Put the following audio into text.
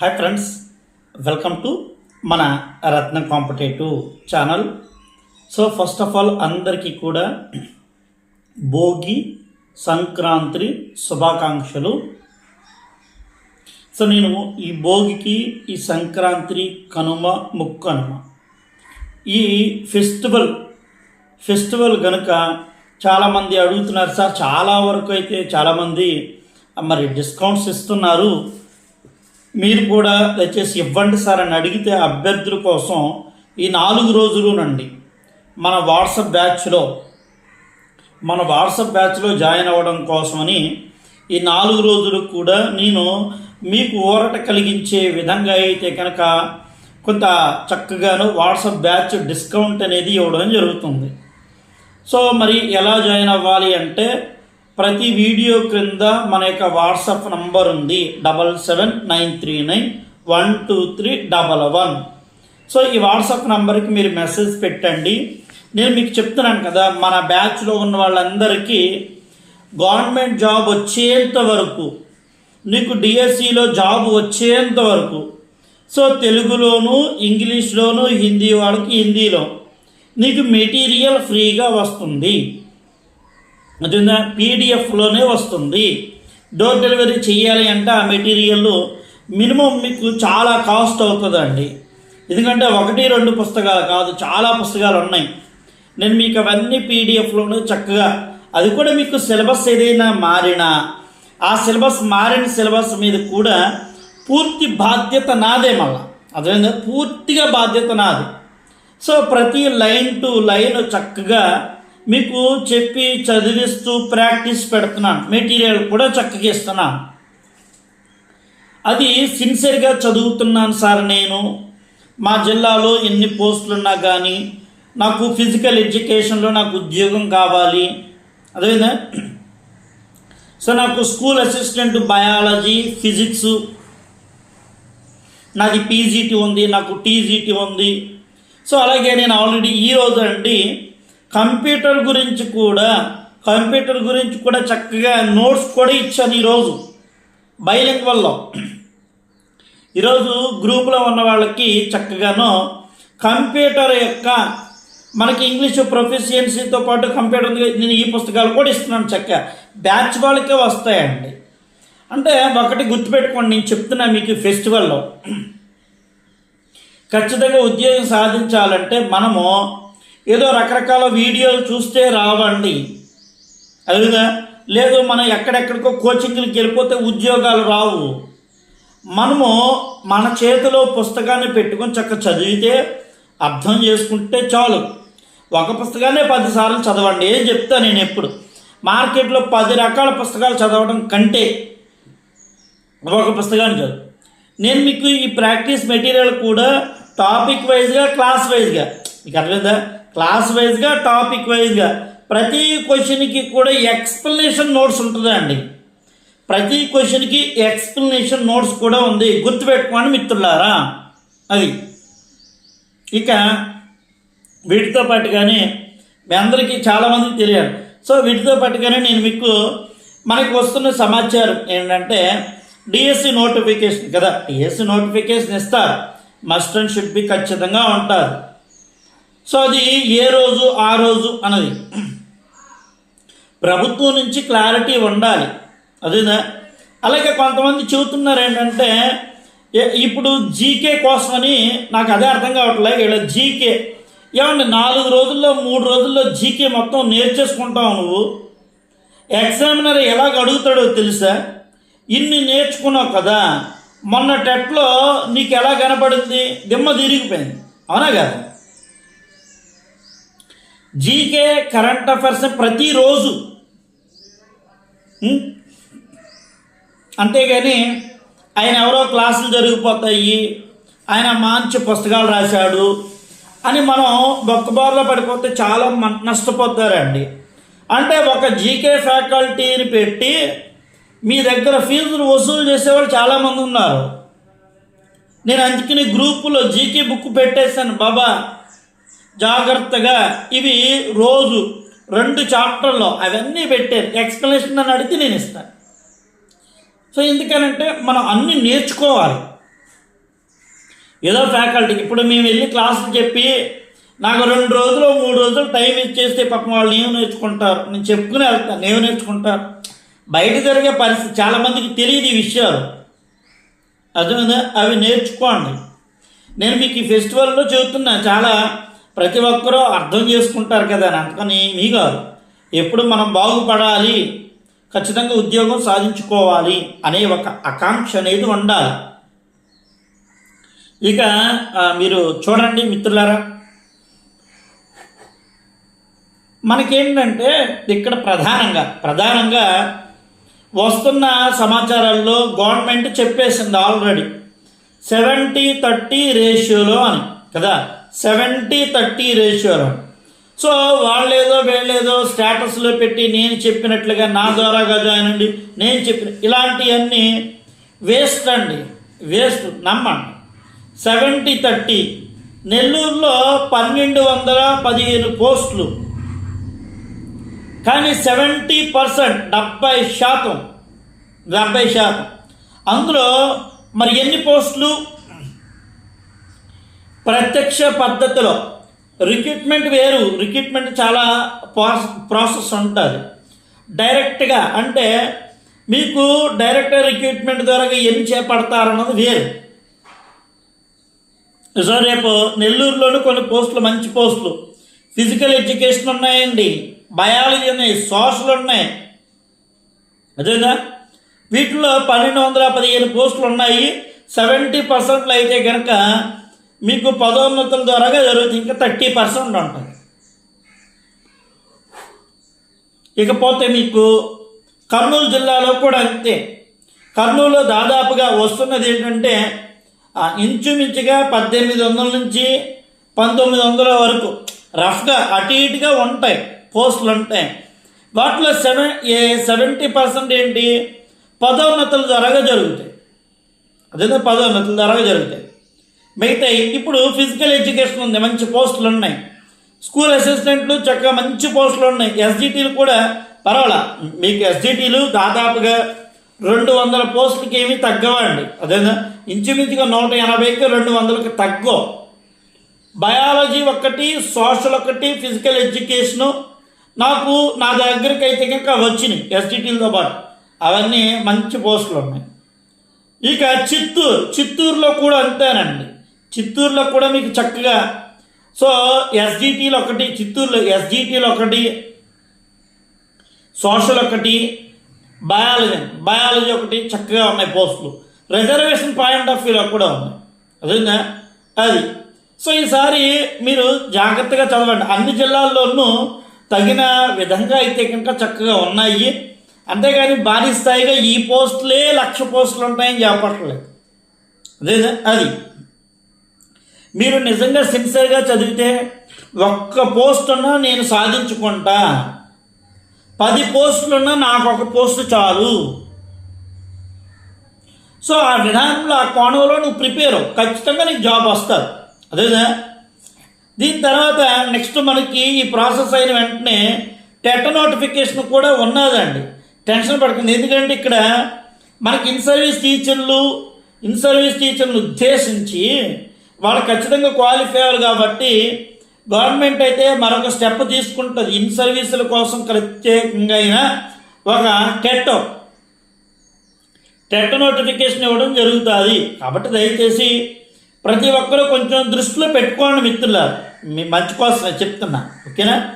Hi friends welcome to మన Ratna competitive channel so first of all అందరికీ కూడా భోగి సంక్రాంతి శుభాకాంక్షలు. సో నేను ఈ భోగికి ఈ సంక్రాంతి కనుమ ముక్కనుమ ఈ ఫెస్టివల్ ఫెస్టివల్ కనుక చాలామంది అడుగుతున్నారు సార్ చాలా వరకు అయితే చాలామంది మరి డిస్కౌంట్స్ ఇస్తున్నారు. మీరు కూడా దయచేసి ఇవ్వండి సార్ అని అడిగితే అభ్యర్థుల కోసం ఈ నాలుగు రోజులునండి. మన వాట్సాప్ బ్యాచ్లో మన వాట్సాప్ బ్యాచ్లో జాయిన్ అవ్వడం కోసమని ఈ నాలుగు రోజులు కూడా నేను మీకు ఊరట కలిగించే విధంగా అయితే కనుక కొంత చక్కగాను వాట్సాప్ బ్యాచ్ డిస్కౌంట్ అనేది ఇవ్వడం జరుగుతుంది. సో మరి ఎలా జాయిన్ అవ్వాలి అంటే ప్రతి వీడియో క్రింద మన యొక్క వాట్సాప్ నంబర్ ఉంది. Double seven nine three nine one two three double one. So ఈ వాట్సాప్ నంబర్కి మీరు మెసేజ్ పెట్టండి. నేను మీకు చెప్తున్నాను కదా మన బ్యాచ్లో ఉన్న వాళ్ళందరికీ గవర్నమెంట్ జాబ్ వచ్చేంత వరకు నీకు డిఎస్సిలో జాబ్ వచ్చేంత వరకు సో తెలుగులోను ఇంగ్లీష్లోను హిందీ వాళ్ళకి హిందీలో నీకు మెటీరియల్ ఫ్రీగా వస్తుంది. అది పీడిఎఫ్లోనే వస్తుంది. డోర్ డెలివరీ చేయాలి అంటే ఆ మెటీరియల్ మినిమం మీకు చాలా కాస్ట్ అవుతుందండి. ఎందుకంటే ఒకటి రెండు పుస్తకాలు కాదు చాలా పుస్తకాలు ఉన్నాయి. నేను మీకు అవన్నీ పీడిఎఫ్లోనూ చక్కగా అది కూడా మీకు సిలబస్ ఏదైనా మారినా ఆ సిలబస్ మారిన సిలబస్ మీద కూడా పూర్తి బాధ్యత నాదే మళ్ళా. అదేందా పూర్తిగా బాధ్యత నాది. సో ప్రతి లైన్ టు లైన్ చక్కగా మీకు చెప్పి చదివిస్తూ ప్రాక్టీస్ పెడుతున్నాను. మెటీరియల్ కూడా చక్కగా ఇస్తున్నాను. అది సిన్సియర్గా చదువుతున్నాను సార్ నేను. మా జిల్లాలో ఎన్ని పోస్టులున్నా కానీ నాకు ఫిజికల్ ఎడ్యుకేషన్లో నాకు ఉద్యోగం కావాలి. అదేవిధంగా సో నాకు స్కూల్ అసిస్టెంట్ బయాలజీ ఫిజిక్స్ నాది పీజీటీ ఉంది నాకు టీజీటీ ఉంది. సో అలాగే నేను ఆల్రెడీ ఈ రోజు అండి కంప్యూటర్ గురించి కూడా కంప్యూటర్ గురించి కూడా చక్కగా నోట్స్ కూడా ఇచ్చాను ఈరోజు. బైలింగ్వల్లో. ఈరోజు గ్రూప్లో ఉన్న వాళ్ళకి చక్కగాను కంప్యూటర్ యొక్క మనకి ఇంగ్లీష్ ప్రొఫిషియన్సీతో పాటు కంప్యూటర్ నేను ఈ పుస్తకాలు కూడా ఇస్తున్నాను చక్క బ్యాచ్ వాళ్ళకే వస్తాయండి. అంటే ఒకటి గుర్తుపెట్టుకోండి నేను చెప్తున్నా మీకు ఫెస్టివల్లో. ఖచ్చితంగా ఉద్యోగం సాధించాలంటే మనము ఏదో రకరకాల వీడియోలు చూస్తే రావండి. అదిగా లేదు మనం ఎక్కడెక్కడికో కోచింగ్కి వెళ్ళిపోతే ఉద్యోగాలు రావు. మనము మన చేతిలో పుస్తకాన్ని పెట్టుకొని చక్క చదివితే అర్థం చేసుకుంటే చాలు. ఒక పుస్తకాన్ని పదిసార్లు చదవండి. ఏం చెప్తా నేను ఎప్పుడు? మార్కెట్లో పది రకాల పుస్తకాలు చదవడం కంటే ఒక పుస్తకాన్ని చదువు. నేను మీకు ఈ ప్రాక్టీస్ మెటీరియల్ కూడా టాపిక్ వైజ్గా క్లాస్ వైజ్గా. మీకు అర్థమైందా? క్లాస్ వైజ్గా టాపిక్ వైజ్గా ప్రతి క్వశ్చన్కి కూడా ఎక్స్ప్లెనేషన్ నోట్స్ ఉంటుందండి. ప్రతి క్వశ్చన్కి ఎక్స్ప్లెనేషన్ నోట్స్ కూడా ఉంది. గుర్తుపెట్టుకోండి మిత్రులారా. అది. ఇక వీటితో పాటుగానే మీ అందరికీ చాలామందికి తెలియాలి. సో వీటితో పాటుగానే నేను మీకు మనకు వస్తున్న సమాచారం ఏంటంటే డిఎస్సి నోటిఫికేషన్ కదా. డిఎస్సి నోటిఫికేషన్ ఇస్తారు. మస్ట్ అండ్ షుడ్ బి ఖచ్చితంగా ఉంటారు. సో అది ఏ రోజు? ఆ రోజు అన్నది. ప్రభుత్వం నుంచి క్లారిటీ ఉండాలి. అదేనా? అలాగే కొంతమంది చెబుతున్నారు ఏంటంటే ఇప్పుడు జీకే కోసమని నాకు అదే అర్థం కావట్లేదు. ఇలా జీకే. ఏమండి నాలుగు రోజుల్లో మూడు రోజుల్లో జీకే మొత్తం నేర్చేసుకుంటావు నువ్వు? ఎగ్జామినర్ ఎలాగ అడుగుతాడో తెలుసా? ఇన్ని నేర్చుకున్నావు కదా మొన్న టెట్లో నీకు ఎలా కనపడింది? దిమ్మ తిరిగిపోయింది. అవునా కదా? జీకే కరెంట్ అఫైర్స్ ప్రతిరోజు. అంతేగాని ఆయన ఎవరో క్లాసులు జరిగిపోతాయి ఆయన మంచి పుస్తకాలు రాశాడు అని మనం బొక్కబారులో పడిపోతే చాలా నష్టపోతారండి. అంటే ఒక జీకే ఫ్యాకల్టీని పెట్టి మీ దగ్గర ఫీజులు వసూలు చేసేవాళ్ళు చాలామంది ఉన్నారు. నేను అందుకని గ్రూపులో జీకే బుక్ పెట్టేశాను బాబా. జాగ్రత్తగా ఇవి రోజు రెండు చాప్టర్లో అవన్నీ పెట్టారు. ఎక్స్ప్లెనేషన్ అని అడిగితే నేను ఇస్తాను. సో ఎందుకనంటే మనం అన్నీ నేర్చుకోవాలి. ఏదో ఫ్యాకల్టీకి ఇప్పుడు మేము వెళ్ళి క్లాసులు చెప్పి నాకు రెండు రోజులు మూడు రోజులు టైం ఇచ్చేస్తే పాపం వాళ్ళు ఏం నేర్చుకుంటారు? నేను చెప్పుకుని వెళ్తాను ఏమి నేర్చుకుంటారు? బయట జరిగే పరిస్థితి చాలామందికి తెలియదు ఈ విషయాలు. అర్థమైందా? అవి నేర్చుకోండి. నేను మీకు ఈ ఫెస్టివల్లో చెబుతున్నా చాలా ప్రతి ఒక్కరూ అర్థం చేసుకుంటారు కదా అందుకని మీ కాదు. ఎప్పుడు మనం బాగుపడాలి ఖచ్చితంగా ఉద్యోగం సాధించుకోవాలి అనే ఒక ఆకాంక్ష అనేది ఉండాలి. ఇక మీరు చూడండి మిత్రులారా. మనకేంటంటే ఇక్కడ ప్రధానంగా ప్రధానంగా వస్తున్న సమాచారాల్లో గవర్నమెంట్ చెప్పేసింది ఆల్రెడీ. సెవెంటీ థర్టీ రేషియోలో అని కదా? సెవెంటీ థర్టీ రేషియోలో సో వాళ్ళేదో వీళ్ళేదో స్టేటస్లో పెట్టి నేను చెప్పినట్లుగా నా ద్వారాగా జాయిన్ అండి నేను చెప్పిన ఇలాంటివన్నీ వేస్ట్ అండి. వేస్ట్ నమ్మండి. సెవెంటీ థర్టీ నెల్లూరులో పన్నెండు వందల పదిహేను పోస్టులు. కానీ సెవెంటీ పర్సెంట్ డెబ్బై శాతం డెబ్బై శాతం. అందులో మరి ఎన్ని పోస్టులు? ప్రత్యక్ష పద్ధతిలో. రిక్రూట్మెంట్ వేరు. రిక్రూట్మెంట్ చాలా ప్రాసెస్ ప్రాసెస్ ఉంటుంది. డైరెక్ట్గా అంటే మీకు డైరెక్ట్ రిక్రూట్మెంట్ ద్వారా ఎన్ని చేపడతారన్నది వేరు. సో రేపు నెల్లూరులోని కొన్ని పోస్టులు మంచి పోస్టులు. ఫిజికల్ ఎడ్యుకేషన్ ఉన్నాయండి. బయాలజీ ఉన్నాయి. సోషల్ ఉన్నాయి. అదేనా వీటిలో పన్నెండు వందల పదిహేను పోస్టులు ఉన్నాయి. సెవెంటీ పర్సెంట్లు అయితే కనుక మీకు పదోన్నతుల ద్వారాగా జరుగుతుంది. ఇంకా థర్టీ పర్సెంట్ ఉంటుంది ఇకపోతే మీకు కర్నూలు జిల్లాలో కూడా అంతే. కర్నూలులో దాదాపుగా వస్తున్నది ఏంటంటే ఇంచుమించుగా పద్దెనిమిది వందల నుంచి పంతొమ్మిది వందల వరకు రఫ్గా అటు ఇటుగా ఉంటాయి. పోస్టులు ఉంటాయి. వాటిలో సెవెన్ ఏ సెవెంటీ పర్సెంట్ ఏంటి? పదోన్నతుల ద్వారాగా జరుగుతాయి. అదే పదోన్నతుల ద్వారాగా జరుగుతాయి. మిగతా ఇప్పుడు ఫిజికల్ ఎడ్యుకేషన్ ఉంది మంచి పోస్టులు ఉన్నాయి. స్కూల్ అసిస్టెంట్లు చక్కగా మంచి పోస్టులు ఉన్నాయి. ఎస్జిటీలు కూడా పర్వాలా? మీకు ఎస్జిటీలు దాదాపుగా రెండు వందల పోస్టులకి ఏమి తగ్గవండి. అదేనా? ఇంచుమించుగా నూట ఎనభైకి రెండు వందలకి తగ్గో బయాలజీ ఒకటి సోషల్ ఒకటి ఫిజికల్ ఎడ్యుకేషను నాకు నా దగ్గరికి అయితే కనుక వచ్చినాయి ఎస్టీటీలతో పాటు. అవన్నీ మంచి పోస్టులు ఉన్నాయి. ఇక చిత్తూరు చిత్తూరులో కూడా అంతేనండి. చిత్తూరులో కూడా మీకు చక్కగా సో ఎస్జిటీలు ఒకటి చిత్తూరులో ఎస్జిటీలు ఒకటి సోషల్ ఒకటి బయాలజీ బయాలజీ ఒకటి చక్కగా ఉన్నాయి పోస్టులు రిజర్వేషన్ పాయింట్ ఆఫ్ వ్యూలో కూడా ఉన్నాయి. అదేనా అది. సో ఈసారి మీరు జాగ్రత్తగా చదవండి. అన్ని జిల్లాల్లోనూ తగిన విధంగా అయితే కనుక చక్కగా ఉన్నాయి. అంతేగాని భారీ స్థాయిగా ఈ పోస్టులే లక్ష పోస్టులు ఉంటాయని చెప్పట్లేదు. అదే అది. మీరు నిజంగా సిన్సియర్గా చదివితే ఒక్క పోస్టున్నా నేను సాధించుకుంటా. పది పోస్టులున్నా నాకు ఒక పోస్ట్ చాలు. సో ఆ విధానంలో ఆ కోణంలో నువ్వు ప్రిపేర్ ఖచ్చితంగా నీకు జాబ్ వస్తుంది. అదేదా దీని తర్వాత నెక్స్ట్ మనకి ఈ ప్రాసెస్ అయిన వెంటనే టెట్ నోటిఫికేషన్ కూడా ఉన్నదండి. టెన్షన్ పడుతుంది ఎందుకంటే ఇక్కడ మనకి ఇన్ సర్వీస్ టీచర్లు ఇన్ సర్వీస్ టీచర్లు ఉద్దేశించి వాళ్ళు ఖచ్చితంగా క్వాలిఫై అవ్వాలి కాబట్టి గవర్నమెంట్ అయితే మరొక స్టెప్ తీసుకుంటుంది. ఇన్ సర్వీసుల కోసం ప్రత్యేకంగా అయినా ఒక టెట్ టెట్ నోటిఫికేషన్ ఇవ్వడం జరుగుతుంది. కాబట్టి దయచేసి ప్రతి ఒక్కరూ కొంచెం దృష్టిలో పెట్టుకోండి మిత్రులారు. మీ మంచి కోసమే చెప్తున్నా. ఓకేనా?